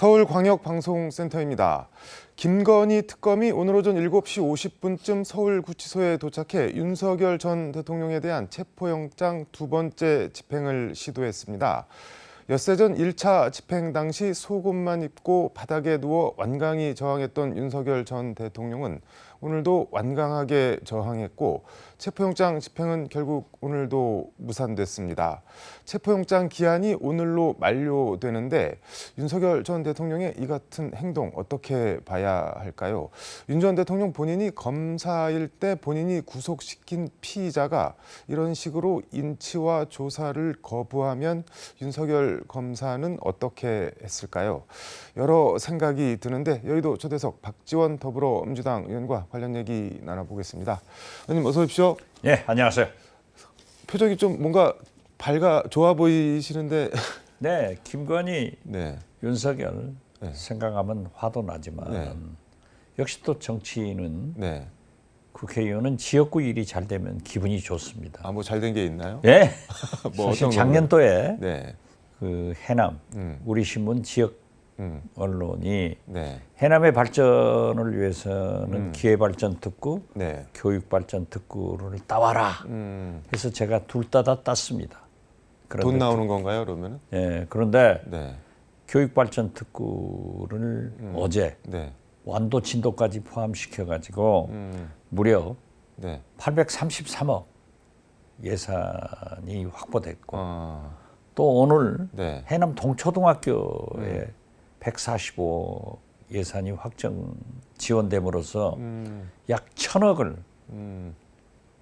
서울광역방송센터입니다. 김건희 특검이 오늘 오전 7시 50분쯤 서울구치소에 도착해 윤석열 전 대통령에 대한 체포영장 두 번째 집행을 시도했습니다. 엿새 전 1차 집행 당시 속옷만 입고 바닥에 누워 완강히 저항했던 윤석열 전 대통령은 오늘도 완강하게 저항했고 체포영장 집행은 결국 오늘도 무산됐습니다. 체포영장 기한이 오늘로 만료되는데 윤석열 전 대통령의 이 같은 행동 어떻게 봐야 할까요? 윤 전 대통령 본인이 검사일 때 본인이 구속시킨 피의자가 이런 식으로 인치와 조사를 거부하면 윤석열 검사는 어떻게 했을까요? 여러 생각이 드는데 여의도 초대석 박지원 더불어민주당 의원과 관련 얘기 나눠보겠습니다. 의원님 어서 오십시오. 예, 안녕하세요. 표정이 좀 뭔가 밝아 좋아 보이시는데 네, 김건희, 네. 윤석열 네. 생각하면 화도 나지만 네. 역시 또 정치인은 네. 국회의원은 지역구 일이 잘 되면 기분이 좋습니다. 아 뭐 잘 된 게 있나요? 예, 뭐 사실 작년도에 네. 그 해남 음. 우리 신문 지역 음. 언론이 네. 해남의 발전을 위해서는 음. 기회 발전 특구, 네. 교육 발전 특구를 따와라. 음. 해서 제가 둘 다 다 땄습니다. 돈 나오는 건가요, 그러면은? 예, 그런데 네. 교육 발전 특구를 음. 어제 네. 완도 진도까지 포함시켜 가지고 음. 무려 네. 833억 예산이 확보됐고 아. 또 오늘 네. 해남 동초등학교에 145억 예산이 확정 지원됨으로써 음. 약 천억을 음.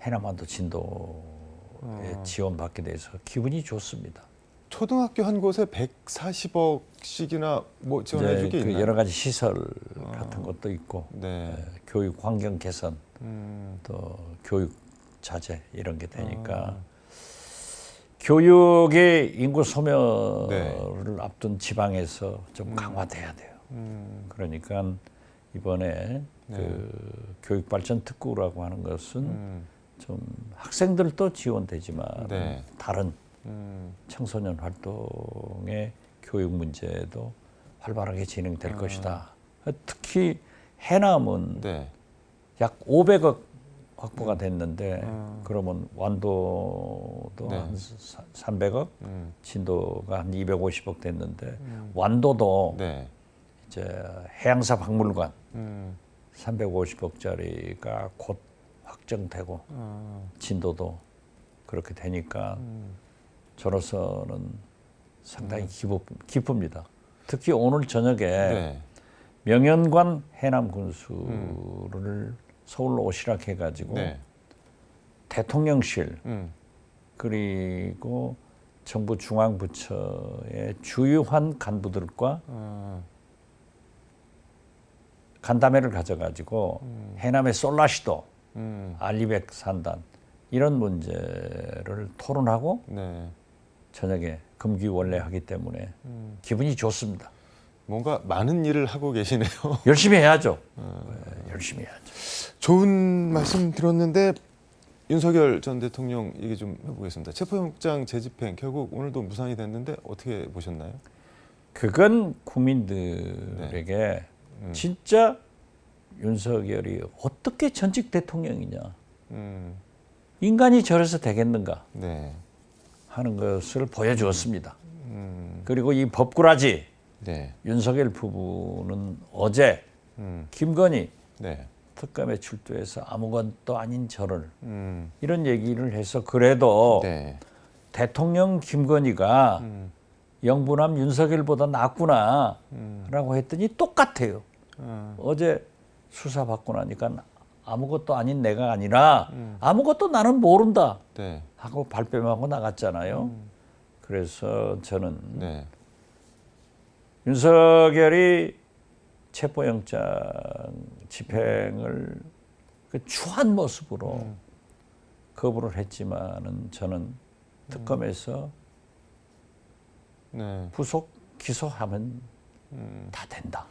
해남완도 진도에 지원받게 돼서 기분이 좋습니다. 초등학교 한 곳에 140억씩이나 뭐 지원해 이제 줄게 그 있나요? 여러 가지 시설 같은 것도 있고 네. 예, 교육 환경 개선 음. 또 교육 자재 이런 게 되니까 아. 교육의 인구 소멸을 네. 앞둔 지방에서 좀 강화돼야 돼요. 음. 그러니까 이번에 그 교육 발전 특구라고 하는 것은 음. 좀 학생들도 지원되지만 네. 다른 음. 청소년 활동의 교육 문제도 활발하게 진행될 것이다. 특히 해남은 네. 약 500억 확보가 됐는데 음. 그러면 완도도 네. 한 300억, 음. 진도가 한 250억 됐는데 완도도 네. 이제 해양사 박물관 음. 350억짜리가 곧 확정되고 아. 진도도 그렇게 되니까 음. 저로서는 상당히 기쁘, 기쁩니다. 특히 오늘 저녁에 네. 명현관 해남 군수를 서울로 오시락 해가지고 네. 대통령실 음. 그리고 정부 중앙부처의 주요한 간부들과 아. 간담회를 가져가지고 해남의 솔라시도 음. 알리백 산단 이런 문제를 토론하고 네. 저녁에 금기원래 하기 때문에 음. 기분이 좋습니다. 뭔가 많은 일을 하고 계시네요. 열심히 해야죠. 어. 네, 열심히 해야죠. 좋은 말씀 들었는데 윤석열 전 대통령 얘기 좀 해보겠습니다. 체포영장 재집행 결국 오늘도 무산이 됐는데 어떻게 보셨나요? 그건 국민들에게 음. 진짜 윤석열이 어떻게 전직 대통령이냐 음. 인간이 저래서 되겠는가 네. 하는 것을 보여주었습니다. 음. 그리고 이 법꾸라지 네. 윤석열 부부는 어제 음. 김건희 네. 특검에 출두해서 아무것도 아닌 저를 음. 이런 얘기를 해서 그래도 네. 대통령 김건희가 음. 영부남 윤석열보다 낫구나 음. 라고 했더니 똑같아요. 아. 어제 수사 받고 나니까 아무것도 아닌 내가 아니라 음. 아무것도 나는 모른다 네. 하고 발뺌하고 나갔잖아요. 그래서 저는 네. 윤석열이 체포영장 집행을 그 추한 모습으로 거부를 했지만은 저는 특검에서 네. 구속 기소하면 음. 다 된다.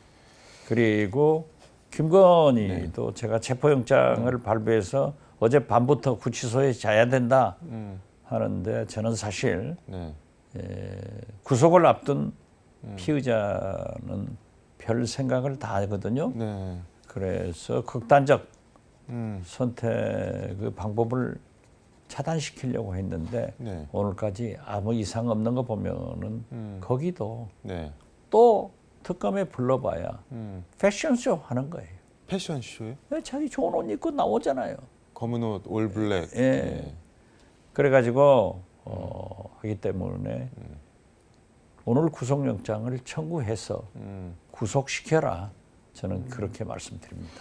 그리고 김건희도 제가 체포영장을 발부해서 어제 밤부터 구치소에 자야 된다 음. 하는데 저는 사실 네. 에, 구속을 앞둔 피의자는 별 생각을 다 하거든요. 네. 그래서 극단적 음. 선택의 방법을 차단시키려고 했는데 네. 오늘까지 아무 이상 없는 거 보면은 음. 거기도 네. 또 특검에 불러봐야 음. 패션쇼 하는 거예요. 패션쇼에 왜 자기 좋은 옷 입고 나오잖아요. 검은 옷, 올 블랙. 예. 네. 그래가지고 어, 하기 때문에 오늘 구속영장을 청구해서 음. 구속시켜라. 저는 그렇게 말씀드립니다.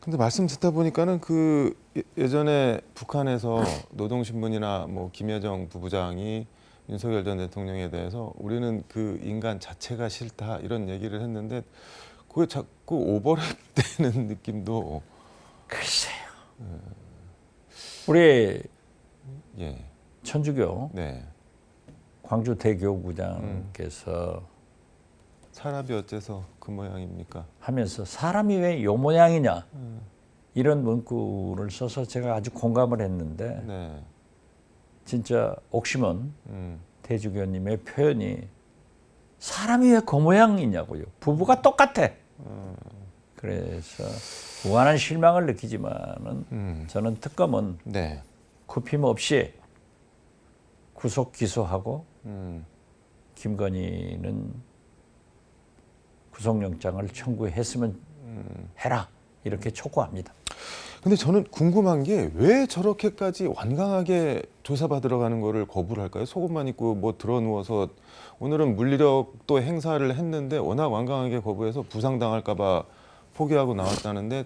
근데 말씀 듣다 보니까는 그 예- 예전에 북한에서 노동신문이나 뭐 김여정 부부장이 윤석열 전 대통령에 대해서 우리는 그 인간 자체가 싫다 이런 얘기를 했는데 그게 자꾸 오버랩되는 느낌도 글쎄요. 우리 예. 천주교 네. 광주 대교구장께서 사람이 어째서 그 모양입니까? 하면서 사람이 왜 요 모양이냐 이런 문구를 써서 제가 아주 공감을 했는데 네. 진짜 옥심은 음. 대주교님의 표현이 사람이 왜 그 모양이냐고요. 부부가 똑같아. 그래서 무한한 실망을 느끼지만은 음. 저는 특검은 네. 굽힘 없이 구속 기소하고 음. 김건희는 구속영장을 청구했으면 해라 이렇게 촉구합니다. 근데 저는 궁금한 게 왜 저렇게까지 완강하게 조사받으러 가는 거를 거부를 할까요? 속옷만 입고 뭐 들어 누워서 오늘은 물리력도 행사를 했는데 워낙 완강하게 거부해서 부상당할까 봐 포기하고 나왔다는데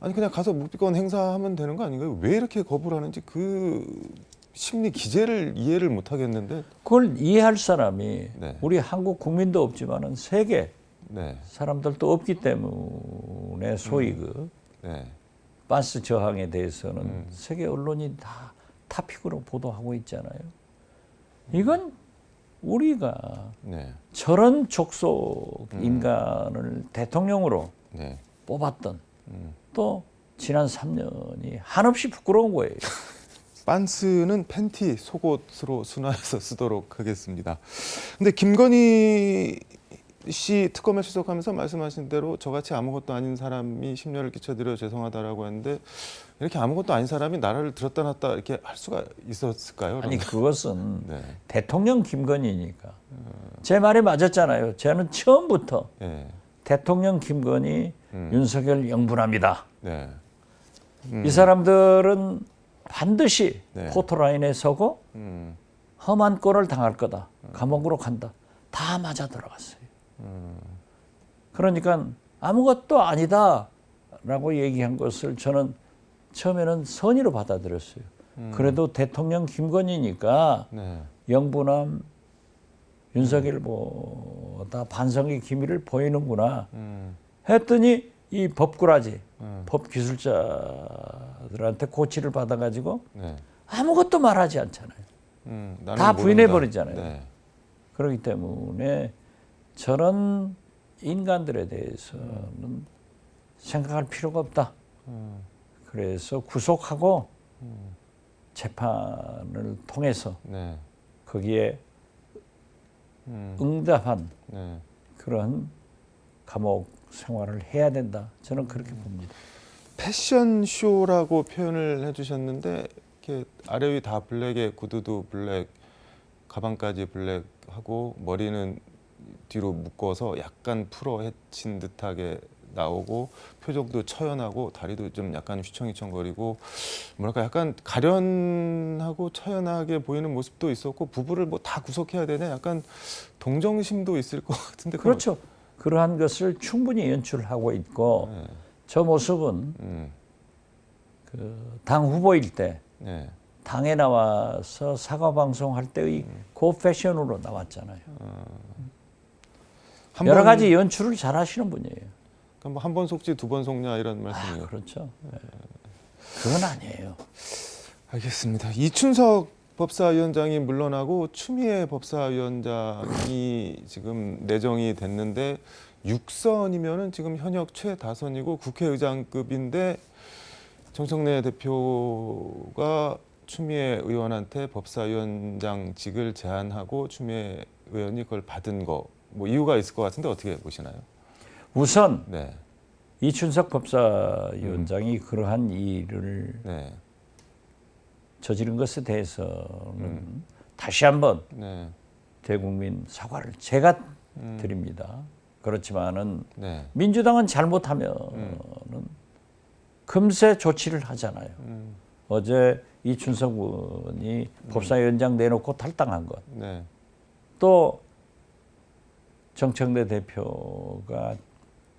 아니 그냥 가서 묵비권 행사하면 되는 거 아닌가요? 왜 이렇게 거부를 하는지 그 심리 기제를 이해를 못 하겠는데 그걸 이해할 사람이 네. 우리 한국 국민도 없지만은 세계 네, 사람들도 없기 때문에 소위 그 네, 반스 저항에 대해서는 세계 언론이 다 타픽으로 보도하고 있잖아요. 이건 우리가 네, 저런 족속 인간을 대통령으로 네. 뽑았던 또 지난 3년이 한없이 부끄러운 거예요. 빤스는 팬티 속옷으로 순화해서 쓰도록 하겠습니다. 근데 김건희 씨 특검에 출석하면서 말씀하신 대로 저같이 아무것도 아닌 사람이 심려를 끼쳐드려 죄송하다라고 했는데 이렇게 아무것도 아닌 사람이 나라를 들었다 놨다 이렇게 할 수가 있었을까요? 아니 그것은 네, 대통령 김건희니까 제 말이 맞았잖아요. 저는 처음부터 네, 대통령 김건희 음. 윤석열 영분합니다. 네, 이 사람들은 반드시 네. 포토라인에 서고 음, 험한 꼴을 당할 거다. 감옥으로 간다. 다 맞아 들어갔어요. 그러니까 아무것도 아니다라고 얘기한 것을 저는 처음에는 선의로 받아들였어요. 그래도 대통령 김건희니까 네, 영부남 윤석열 뭐다 반성의 기미를 보이는구나 음, 했더니 이 법꾸라지 음. 법 기술자들한테 고치를 받아가지고 네, 아무것도 말하지 않잖아요. 음, 다 모른다. 부인해 버리잖아요. 네, 그렇기 때문에 저런 인간들에 대해서는 생각할 필요가 없다. 음, 그래서 구속하고 재판을 통해서 네, 거기에 음, 응답한 네. 그런 감옥 생활을 해야 된다. 저는 그렇게 봅니다. 패션쇼라고 표현을 해주셨는데 이렇게 아래 위 다 블랙에 구두도 블랙, 가방까지 블랙하고 머리는 뒤로 묶어서 약간 풀어 헤친 듯하게 나오고 표정도 처연하고 다리도 좀 약간 휘청휘청거리고 뭐랄까 약간 가련하고 처연하게 보이는 모습도 있었고 부부를 뭐 다 구속해야 되냐 약간 동정심도 있을 것 같은데 그렇죠. 그러한 것을 충분히 연출하고 있고 네. 저 모습은 음, 그당 후보일 때 네. 당에 나와서 사과 방송할 때의 그 패션으로 나왔잖아요. 한 여러 번- 가지 연출을 잘 하시는 분이에요. 그러니까 한번 속지 두 번 속냐 이런 아, 말씀이에요. 그렇죠. 네. 그건 아니에요. 알겠습니다. 이춘석 법사위원장이 물러나고 추미애 법사위원장이 지금 내정이 됐는데 6선이면은 지금 현역 최다선이고 국회의장급인데 정청래 대표가 추미애 의원한테 법사위원장직을 제안하고 추미애 의원이 그걸 받은 거 뭐 이유가 있을 것 같은데 어떻게 보시나요? 우선 네, 이춘석 법사위원장이 그러한 일을 네, 저지른 것에 대해서는 다시 한번 네, 대국민 사과를 제가 음. 드립니다. 그렇지만은 네, 민주당은 잘못하면은 금세 조치를 하잖아요. 음, 어제 이춘석 의원이 법사위원장 내놓고 탈당한 것. 네, 또 정청래 대표가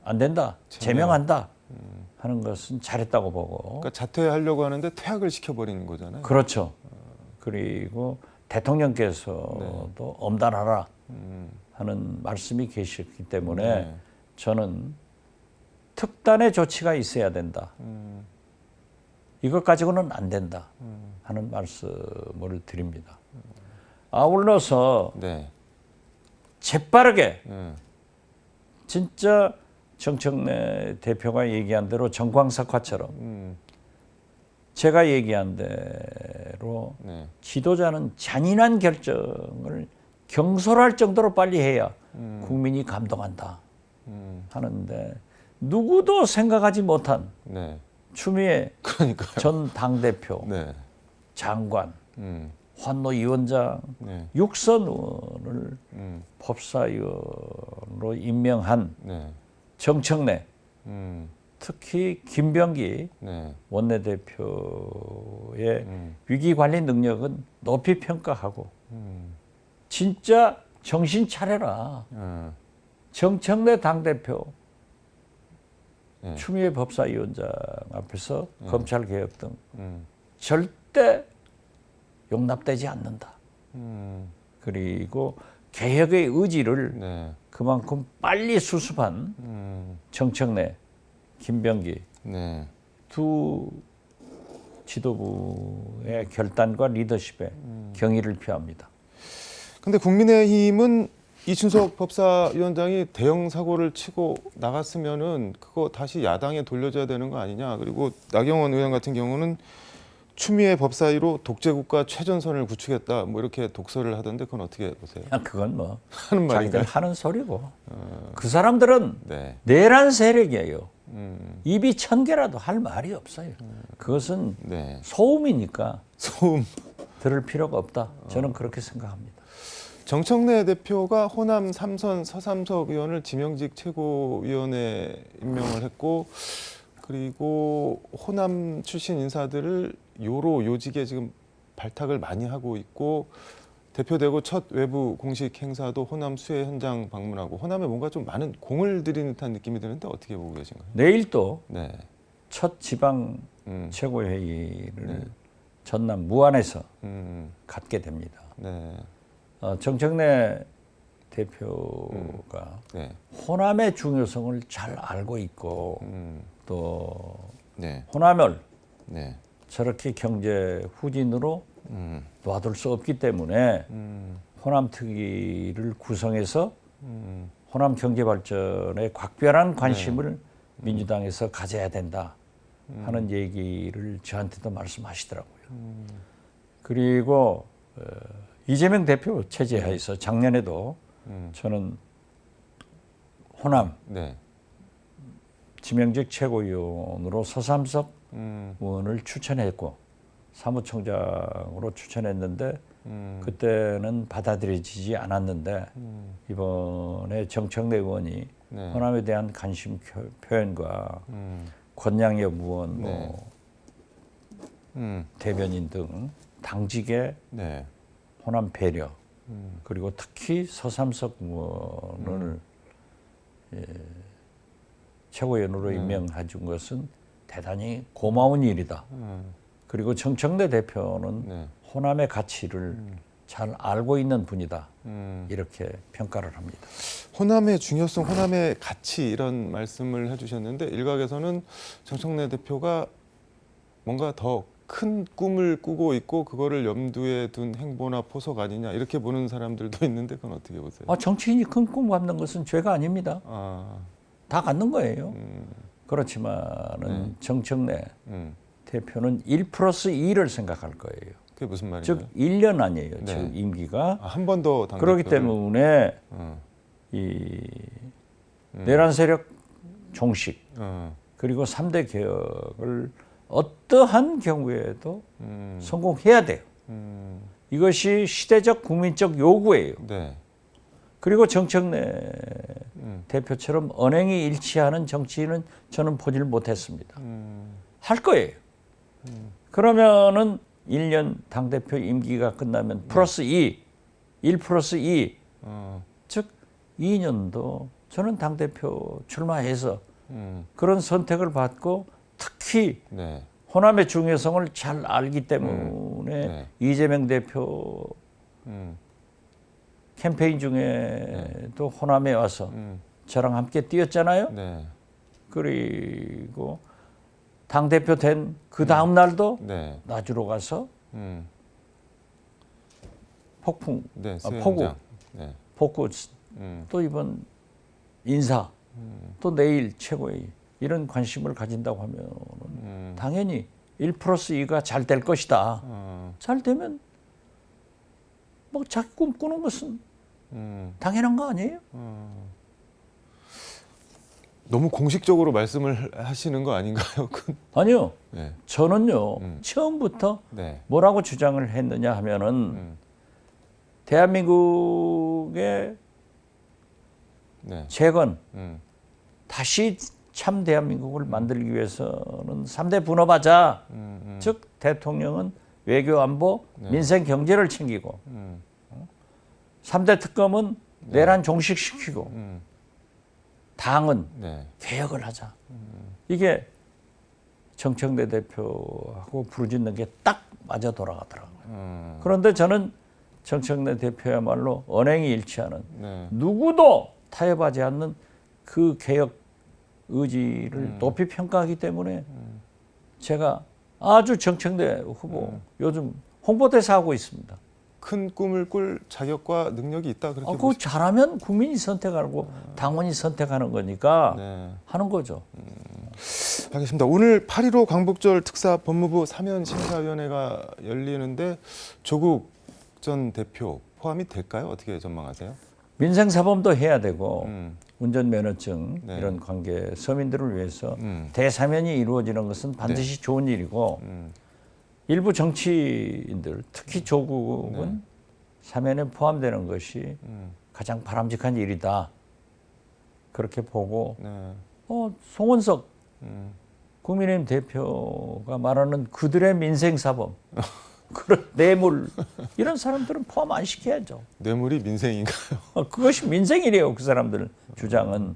안 된다, 제명. 제명한다 하는 것은 잘했다고 보고 그러니까 자퇴하려고 하는데 퇴학을 시켜버리는 거잖아요. 그렇죠. 그리고 대통령께서도 엄단하라 음, 하는 말씀이 계셨기 때문에 네. 저는 특단의 조치가 있어야 된다. 음, 이것 가지고는 안 된다 하는 말씀을 드립니다. 아울러서 네, 재빠르게 음, 진짜 정청래 대표가 얘기한 대로 정광석화처럼 음, 제가 얘기한 대로 네, 지도자는 잔인한 결정을 경솔할 정도로 빨리 해야 음, 국민이 감동한다 음, 하는데 누구도 생각하지 못한 네, 추미애 그러니까, 전 당대표, 네, 장관, 음, 환노 위원장, 네, 육선 의원을 음, 법사위원으로 임명한 네, 정청래, 음, 특히 김병기 네, 원내대표의 음, 위기 관리 능력은 높이 평가하고 음, 진짜 정신 차려라. 음, 정청래 당대표 네. 추미애 법사위원장 앞에서 검찰 개혁 등 음, 절대 용납되지 않는다. 음, 그리고 개혁의 의지를 네, 그만큼 빨리 수습한 음, 정청래, 김병기 네, 두 지도부의 결단과 리더십에 경의를 표합니다. 근데 국민의힘은 이춘석 법사위원장이 대형 사고를 치고 나갔으면은 그거 다시 야당에 돌려줘야 되는 거 아니냐. 그리고 나경원 의원 같은 경우는 추미애 법사위로 독재국가 최전선을 구축했다. 뭐 이렇게 독서를 하던데 그건 어떻게 보세요? 그냥 그건 뭐 하는 자기들 말인가요? 하는 소리고 그 사람들은 네. 내란 세력이에요. 음, 입이 천 개라도 할 말이 없어요. 그것은 네. 소음이니까 소음. 들을 필요가 없다. 저는 그렇게 생각합니다. 정청래 대표가 호남 삼선 서삼석 의원을 지명직 최고위원회 임명을 했고 그리고 호남 출신 인사들을 요로 요직에 지금 발탁을 많이 하고 있고 대표되고 첫 외부 공식 행사도 호남 수해 현장 방문하고 호남에 뭔가 좀 많은 공을 들이는 듯한 느낌이 드는데 어떻게 보고 계신가요? 내일 또첫 네. 지방 음. 최고회의를 네. 전남 무안에서 음. 갖게 됩니다. 네. 어, 정청래 대표가 네. 호남의 중요성을 잘 알고 있고 음. 또 네. 호남을 네. 저렇게 경제 후진으로 음. 놔둘 수 없기 때문에 음. 호남 특위를 구성해서 음. 호남 경제 발전에 각별한 관심을 민주당에서 가져야 된다 하는 얘기를 저한테도 말씀하시더라고요. 그리고 어, 이재명 대표 체제하에서 작년에도 음. 저는 호남 네. 지명직 최고위원으로 서삼석 음. 의원을 추천했고 사무총장으로 추천했는데 음. 그때는 받아들여지지 않았는데 음. 이번에 정청래 의원이 네. 호남에 대한 관심 표- 표현과 음. 권양엽 의원, 뭐 네. 음. 대변인 등 당직의 네. 호남 배려 음. 그리고 특히 서삼석 의원을 예, 최고위원으로 임명해 준 것은 대단히 고마운 일이다. 음. 그리고 정청래 대표는 네. 호남의 가치를 잘 알고 있는 분이다. 음. 이렇게 평가를 합니다. 호남의 중요성, 호남의 가치 이런 말씀을 해주셨는데 일각에서는 정청래 대표가 뭔가 더 큰 꿈을 꾸고 있고 그거를 염두에 둔 행보나 포석 아니냐 이렇게 보는 사람들도 있는데 그건 어떻게 보세요? 아, 정치인이 큰 꿈 갖는 것은 죄가 아닙니다. 아, 다 갖는 거예요. 음, 그렇지만은 네. 정청래 음. 대표는 1 플러스 2를 생각할 거예요. 그게 무슨 말인가요? 즉 1년 아니에요. 네. 지금 임기가. 아, 한번더 당. 그렇기 때문에 어, 이 내란 세력 종식 어, 그리고 3대 개혁을 어떠한 경우에도 음, 성공해야 돼요. 음, 이것이 시대적 국민적 요구예요. 네. 그리고 정청래 음, 대표처럼 언행이 일치하는 정치인은 저는 보질 못했습니다. 음, 할 거예요. 그러면은 1년 당대표 임기가 끝나면 플러스 2, 1 플러스 2, 어, 즉 2년도 저는 당대표 출마해서 음, 그런 선택을 받고 특히 네. 호남의 중요성을 잘 알기 때문에 네. 이재명 대표 음, 캠페인 중에도 호남에 와서 음, 저랑 함께 뛰었잖아요. 네. 그리고 당 대표 된 그 다음 날도 네. 나주로 가서 음, 폭풍, 네. 아. 포구. 네. 복구, 음, 또 이번 인사, 또 내일 최고의 이런 관심을 가진다고 하면 음, 당연히 1 플러스 2가 잘 될 것이다. 어, 잘 되면 뭐 자기 꿈꾸는 것은 음, 당연한 거 아니에요? 너무 공식적으로 말씀을 하시는 거 아닌가요? 그- 아니요. 네. 저는요 음. 처음부터 네. 뭐라고 주장을 했느냐 하면은 음, 대한민국의 네. 재건 음, 다시 참 대한민국을 만들기 위해서는 3대 분업하자. 음, 음, 즉 대통령은 외교 안보, 민생 경제를 챙기고 음, 3대 특검은 내란 종식시키고 음, 당은 네. 개혁을 하자. 이게 정청래 대표하고 부르짖는 게 딱 맞아 돌아가더라고요. 음, 그런데 저는 정청래 대표야말로 언행이 일치하는 네. 누구도 타협하지 않는 그 개혁 의지를 높이 평가하기 때문에 제가 아주 정청래 후보 요즘 홍보대사 하고 있습니다. 큰 꿈을 꿀 자격과 능력이 있다 그렇게 아, 그거 잘하면 국민이 선택하고 당원이 선택하는 거니까 네. 하는 거죠. 알겠습니다. 오늘 8.15 광복절 특사 법무부 사면 심사위원회가 열리는데 조국 전 대표 포함이 될까요? 어떻게 전망하세요? 민생사범도 해야 되고 음, 운전면허증 네. 이런 관계 서민들을 위해서 음, 대사면이 이루어지는 것은 반드시 좋은 일이고 음, 일부 정치인들 특히 조국은 네. 사면에 포함되는 것이 음, 가장 바람직한 일이다. 그렇게 보고 네. 어, 송원석 음, 국민의힘 대표가 말하는 그들의 민생 사범 그런 뇌물 이런 사람들은 포함 안 시켜야죠. 뇌물이 민생인가요? 어, 그것이 민생이래요. 그 사람들 주장은.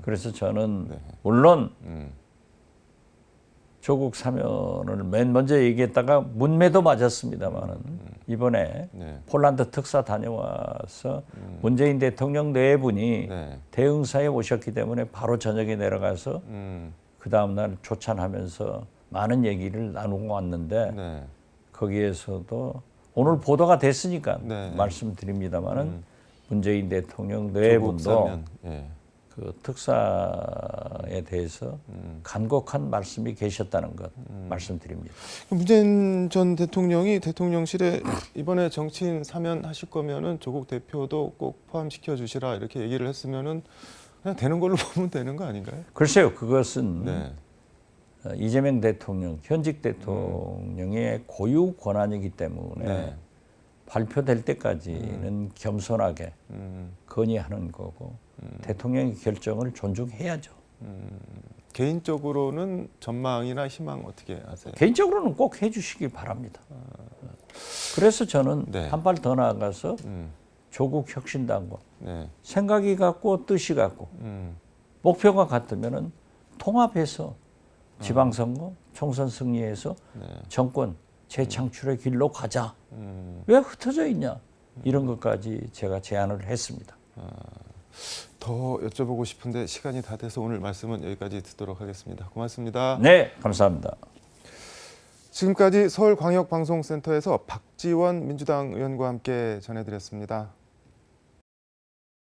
그래서 저는 네. 물론 음, 조국 사면을 맨 먼저 얘기했다가 문매도 맞았습니다만은 이번에 네. 폴란드 특사 다녀와서 문재인 대통령 네 분이 네. 대응사에 오셨기 때문에 바로 저녁에 내려가서 음, 그 다음날 조찬하면서 많은 얘기를 나누고 왔는데 네. 거기에서도 오늘 보도가 됐으니까 네. 말씀드립니다만은 문재인 대통령 네 분도 사면. 예. 그 특사에 대해서 음. 간곡한 말씀이 계셨다는 것 말씀드립니다. 문재인 전 대통령이 대통령실에 이번에 정치인 사면 하실 거면은 조국 대표도 꼭 포함시켜 주시라 이렇게 얘기를 했으면은 그냥 되는 걸로 보면 되는 거 아닌가요? 글쎄요, 그것은 네. 어, 이재명 대통령, 현직 대통령의 고유 권한이기 때문에 네. 발표될 때까지는 겸손하게 음, 건의하는 거고 대통령의 결정을 존중해야죠. 개인적으로는 전망이나 희망 어떻게 아세요? 개인적으로는 꼭 해주시기 바랍니다. 그래서 저는 네. 한발 더 나아가서 음, 조국 혁신당과 네. 생각이 같고 뜻이 같고 음, 목표가 같으면은 통합해서 지방선거 총선 승리해서 네. 정권 재창출의 길로 가자. 음, 왜 흩어져 있냐? 이런 것까지 제가 제안을 했습니다. 더 여쭤보고 싶은데 시간이 다 돼서 오늘 말씀은 여기까지 듣도록 하겠습니다. 고맙습니다. 네, 감사합니다. 지금까지 서울광역방송센터에서 박지원 민주당 의원과 함께 전해드렸습니다.